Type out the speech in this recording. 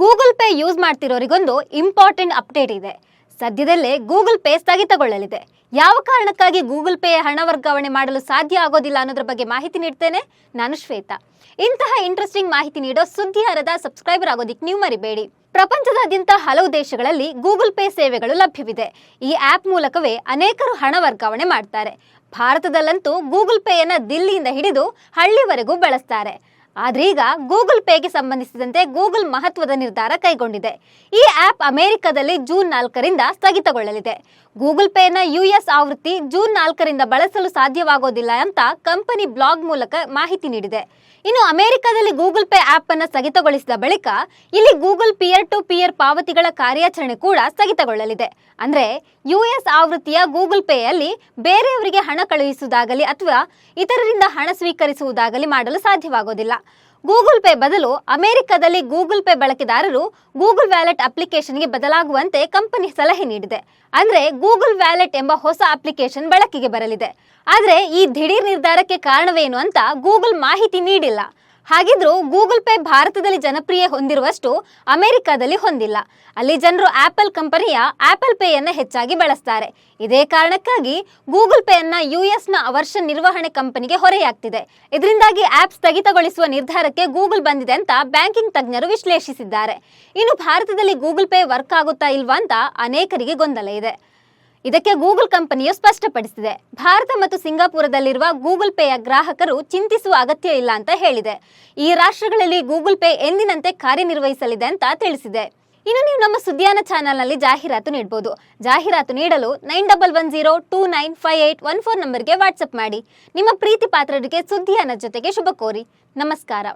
Google pay use ಮಾಡ್ತಿರೋರಿಗೊಂದು important update ಇದೆ. ಸದ್ಯದಲ್ಲೇ ಗೂಗಲ್ ಪೇ ಸ್ಥಗಿತಗೊಳ್ಳಲಿದೆ. ಯಾವ ಕಾರಣಕ್ಕಾಗಿ ಗೂಗಲ್ ಪೇ ಹಣ ವರ್ಗಾವಣೆ ಮಾಡಲು ಸಾಧ್ಯ ಆಗೋದಿಲ್ಲ ಅನ್ನೋದ್ರ ಬಗ್ಗೆ ಮಾಹಿತಿ ನೀಡ್ತೇನೆ ನಾನು ಶ್ವೇತಾ. ಇಂತಹ ಇಂಟ್ರೆಸ್ಟಿಂಗ್ ಮಾಹಿತಿ ನೀಡೋ ಸುದ್ದಿ ಹರದ ಸಬ್ಸ್ಕ್ರೈಬರ್ ಆಗೋದಿಕ್ ನೀವು ಮರಿಬೇಡಿ. ಪ್ರಪಂಚದಾದ್ಯಂತ ಹಲವು ದೇಶಗಳಲ್ಲಿ ಗೂಗಲ್ ಪೇ ಸೇವೆಗಳು ಲಭ್ಯವಿದೆ. ಈ ಆಪ್ ಮೂಲಕವೇ ಅನೇಕರು ಹಣ ವರ್ಗಾವಣೆ ಮಾಡ್ತಾರೆ. ಭಾರತದಲ್ಲಂತೂ ಗೂಗಲ್ ಪೇಯನ್ನು ದಿಲ್ಲಿಯಿಂದ ಹಿಡಿದು ಹಳ್ಳಿವರೆಗೂ ಬಳಸ್ತಾರೆ. ಆದ್ರೀಗ ಗೂಗಲ್ ಪೇಗೆ ಸಂಬಂಧಿಸಿದಂತೆ ಗೂಗಲ್ ಮಹತ್ವದ ನಿರ್ಧಾರ ಕೈಗೊಂಡಿದೆ. ಈ ಆಪ್ ಅಮೆರಿಕದಲ್ಲಿ ಜೂನ್ ನಾಲ್ಕರಿಂದ ಸ್ಥಗಿತಗೊಳ್ಳಲಿದೆ. ಗೂಗಲ್ ಪೇನ ಯುಎಸ್ ಆವೃತ್ತಿ ಜೂನ್ ನಾಲ್ಕರಿಂದ ಬಳಸಲು ಸಾಧ್ಯವಾಗೋದಿಲ್ಲ ಅಂತ ಕಂಪನಿ ಬ್ಲಾಗ್ ಮೂಲಕ ಮಾಹಿತಿ ನೀಡಿದೆ. ಇನ್ನು ಅಮೆರಿಕದಲ್ಲಿ ಗೂಗಲ್ ಪೇ ಆಪ್ ಅನ್ನು ಸ್ಥಗಿತಗೊಳಿಸಿದ ಬಳಿಕ ಇಲ್ಲಿ ಗೂಗಲ್ ಪಿಯರ್ ಟು ಪಿಯರ್ ಪಾವತಿಗಳ ಕಾರ್ಯಾಚರಣೆ ಕೂಡ ಸ್ಥಗಿತಗೊಳ್ಳಲಿದೆ. ಅಂದ್ರೆ ಯುಎಸ್ ಆವೃತ್ತಿಯ ಗೂಗಲ್ ಪೇಯಲ್ಲಿ ಬೇರೆಯವರಿಗೆ ಹಣ ಕಳುಹಿಸುವುದಾಗಲಿ ಅಥವಾ ಇತರರಿಂದ ಹಣ ಸ್ವೀಕರಿಸುವುದಾಗಲಿ ಮಾಡಲು ಸಾಧ್ಯವಾಗೋದಿಲ್ಲ. ಗೂಗಲ್ ಪೇ ಬದಲು ಅಮೆರಿಕದಲ್ಲಿ ಗೂಗಲ್ ಪೇ ಬಳಕೆದಾರರು ಗೂಗಲ್ ವ್ಯಾಲೆಟ್ ಅಪ್ಲಿಕೇಶನ್ಗೆ ಬದಲಾಗುವಂತೆ ಕಂಪನಿ ಸಲಹೆ ನೀಡಿದೆ. ಅಂದ್ರೆ ಗೂಗಲ್ ವ್ಯಾಲೆಟ್ ಎಂಬ ಹೊಸ ಅಪ್ಲಿಕೇಶನ್ ಬಳಕೆಗೆ ಬರಲಿದೆ. ಆದರೆ ಈ ದಿಢೀರ್ ನಿರ್ಧಾರಕ್ಕೆ ಕಾರಣವೇನು ಅಂತ ಗೂಗಲ್ ಮಾಹಿತಿ ನೀಡಿಲ್ಲ. ಹಾಗಿದ್ರೂ ಗೂಗಲ್ ಪೇ ಭಾರತದಲ್ಲಿ ಜನಪ್ರಿಯ ಹೊಂದಿರುವಷ್ಟು ಅಮೆರಿಕದಲ್ಲಿ ಹೊಂದಿಲ್ಲ. ಅಲ್ಲಿ ಜನರು ಆಪಲ್ ಕಂಪನಿಯ ಆಪಲ್ ಪೇಯನ್ನು ಹೆಚ್ಚಾಗಿ ಬಳಸ್ತಾರೆ. ಇದೇ ಕಾರಣಕ್ಕಾಗಿ ಗೂಗಲ್ ಪೇಯನ್ನ ಯುಎಸ್ನ ವರ್ಷ ನಿರ್ವಹಣೆ ಕಂಪನಿಗೆ ಹೊರೆಯಾಗ್ತಿದೆ. ಇದರಿಂದಾಗಿ ಆಪ್ ಸ್ಥಗಿತಗೊಳಿಸುವ ನಿರ್ಧಾರಕ್ಕೆ ಗೂಗಲ್ ಬಂದಿದೆ ಅಂತ ಬ್ಯಾಂಕಿಂಗ್ ತಜ್ಞರು ವಿಶ್ಲೇಷಿಸಿದ್ದಾರೆ. ಇನ್ನು ಭಾರತದಲ್ಲಿ ಗೂಗಲ್ ಪೇ ವರ್ಕ್ ಆಗುತ್ತಾ ಇಲ್ವಾ ಅಂತ ಅನೇಕರಿಗೆ ಗೊಂದಲ ಇದೆ. ಇದಕ್ಕೆ ಗೂಗಲ್ ಕಂಪನಿಯು ಸ್ಪಷ್ಟಪಡಿಸಿದೆ. ಭಾರತ ಮತ್ತು ಸಿಂಗಾಪುರದಲ್ಲಿರುವ ಗೂಗಲ್ ಪೇಯ ಗ್ರಾಹಕರು ಚಿಂತಿಸುವ ಅಗತ್ಯ ಇಲ್ಲ ಅಂತ ಹೇಳಿದೆ. ಈ ರಾಷ್ಟ್ರಗಳಲ್ಲಿ ಗೂಗಲ್ ಪೇ ಎಂದಿನಂತೆ ಕಾರ್ಯನಿರ್ವಹಿಸಲಿದೆ ಅಂತ ತಿಳಿಸಿದೆ. ಇನ್ನು ನೀವು ನಮ್ಮ ಸುದ್ದಿಯಾನ ಚಾನಲ್ನಲ್ಲಿ ಜಾಹೀರಾತು ನೀಡಬಹುದು ಜಾಹೀರಾತು ನೀಡಲು nine double one zero two nine five eight one four ನಂಬರ್ಗೆ ವಾಟ್ಸಪ್ ಮಾಡಿ. ನಿಮ್ಮ ಪ್ರೀತಿ ಪಾತ್ರರಿಗೆ ಸುದ್ದಿಯಾನ ಜೊತೆಗೆ ಶುಭ ಕೋರಿ. ನಮಸ್ಕಾರ.